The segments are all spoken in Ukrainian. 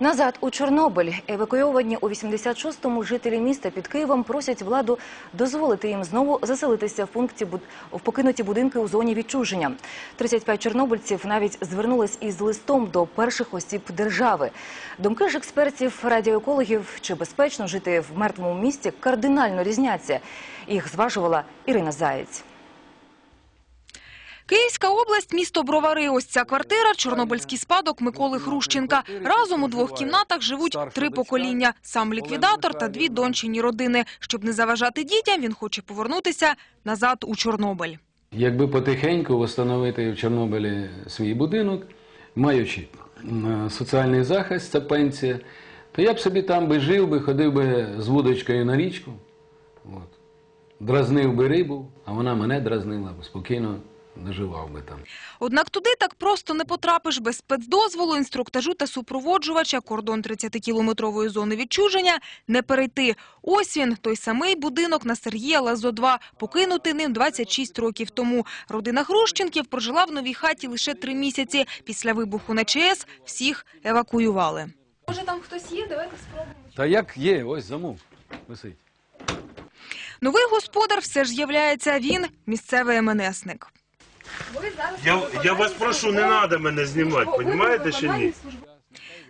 Назад у Чорнобиль евакуйовані у 86-му жителі міста під Києвом просять владу дозволити їм знову заселитися в пункті в покинуті будинки у зоні відчуження. 35 чорнобильців навіть звернулись із листом до перших осіб держави. Думки ж експертів радіоекологів, чи безпечно жити в мертвому місті, кардинально різняться. Їх зважувала Ірина Заєць. Київська область, місто Бровари. Ось ця квартира – чорнобильський спадок Миколи Хрущенка. Разом у двох кімнатах живуть три покоління. Сам ліквідатор та дві дончині родини. Щоб не заважати дітям, він хоче повернутися назад у Чорнобиль. Якби потихеньку встановити в Чорнобилі свій будинок, маючи соціальний захист, це пенсія, то я б собі там би жив би, ходив би з вудочкою на річку, от, дразнив би рибу, а вона мене дразнила, спокійно доживав би там. Однак туди так просто не потрапиш без спецдозволу, інструктажу та супроводжувача. Кордон 30-кілометрової зони відчуження не перейти. Ось він, той самий будинок на Сергія Лазо-2, покинутий ним 26 років тому. Родина Грущенків прожила в новій хаті лише три місяці. Після вибуху на ЧАЕС всіх евакуювали. Може там хтось є? Давайте спробуємо. Та як є, ось замов висить. Новий господар все ж з'являється. Він – місцевий МНСник. Я, я вас прошу, не треба мене знімати, розумієте чи ні?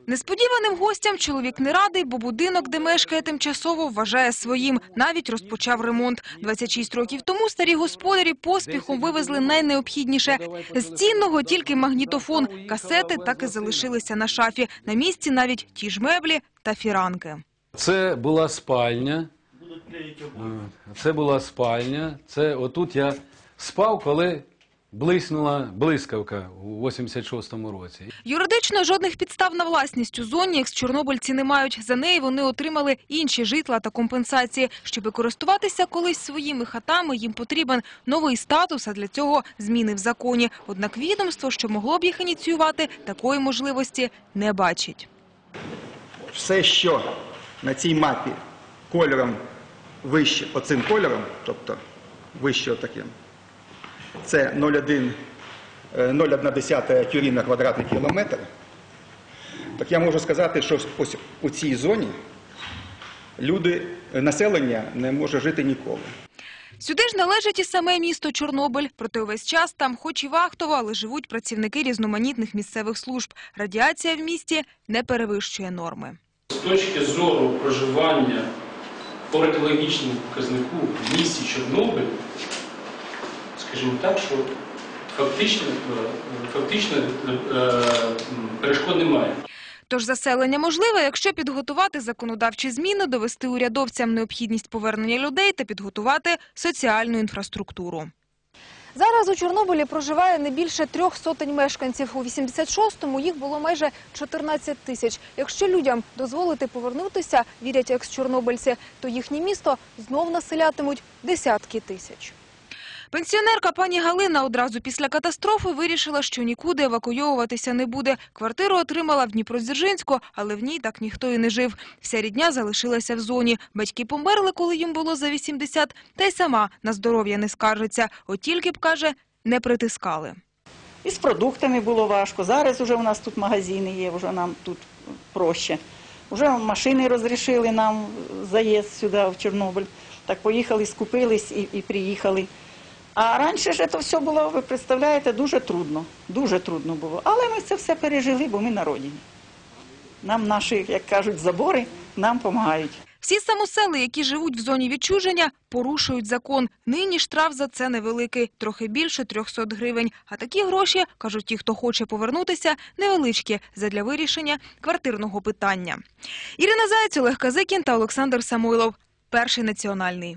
Несподіваним гостям чоловік не радий, бо будинок, де мешкає тимчасово, вважає своїм. Навіть розпочав ремонт. 26 років тому старі господарі поспіхом вивезли найнеобхідніше. З цінного тільки магнітофон. Касети так і залишилися на шафі. На місці навіть ті ж меблі та фіранки. Це була спальня. От, Це була спальня. Це отут я спав, коли блиснула блискавка у 86-му році. Юридично жодних підстав на власність у зоні екс-чорнобильці не мають. За неї вони отримали інші житла та компенсації. Щоби користуватися колись своїми хатами, їм потрібен новий статус, а для цього зміни в законі. Однак відомство, що могло б їх ініціювати, такої можливості не бачить. все, що на цій мапі кольором вище оцим кольором, тобто вище отаким, це 0,1 е, 0,1 тюрі на квадратний кілометр, так я можу сказати, що ось у цій зоні люди, е, населення не може жити ніколи. Сюди ж належить і саме місто Чорнобиль. Проте увесь час там, хоч і вахтово, але живуть працівники різноманітних місцевих служб. Радіація в місті не перевищує норми. З точки зору проживання по радіологічному показнику в місті Чорнобиль, скажімо так, що фактично, е, фактично е, перешкод немає. Тож заселення можливе, якщо підготувати законодавчі зміни, довести урядовцям необхідність повернення людей та підготувати соціальну інфраструктуру. Зараз у Чорнобилі проживає не більше трьох сотень мешканців. У 86-му їх було майже 14 тисяч. Якщо людям дозволити повернутися, вірять екс-чорнобильці, то їхнє місто знов населятимуть десятки тисяч. Пенсіонерка пані Галина одразу після катастрофи вирішила, що нікуди евакуйовуватися не буде. Квартиру отримала в Дніпродзержинську, але в ній так ніхто і не жив. Вся рідня залишилася в зоні. Батьки померли, коли їм було за 80, та й сама на здоров'я не скаржиться. От тільки б, каже, не притискали. І з продуктами було важко. Зараз вже у нас тут магазини є, вже нам тут проще. Вже машини розрішили нам заїзд сюди, в Чорнобиль. Так поїхали, скупились і, і приїхали. А раніше ж це все було, ви представляєте, дуже трудно. Дуже трудно було. Але ми це все пережили, бо ми на родині. Нам наші, як кажуть, забори нам допомагають. Всі самосели, які живуть в зоні відчуження, порушують закон. Нині штраф за це невеликий, трохи більше 300 гривень. А такі гроші, кажуть ті, хто хоче повернутися, невеличкі задля вирішення квартирного питання. Ірина Заєць, Олег Казикін та Олександр Самойлов. Перший національний.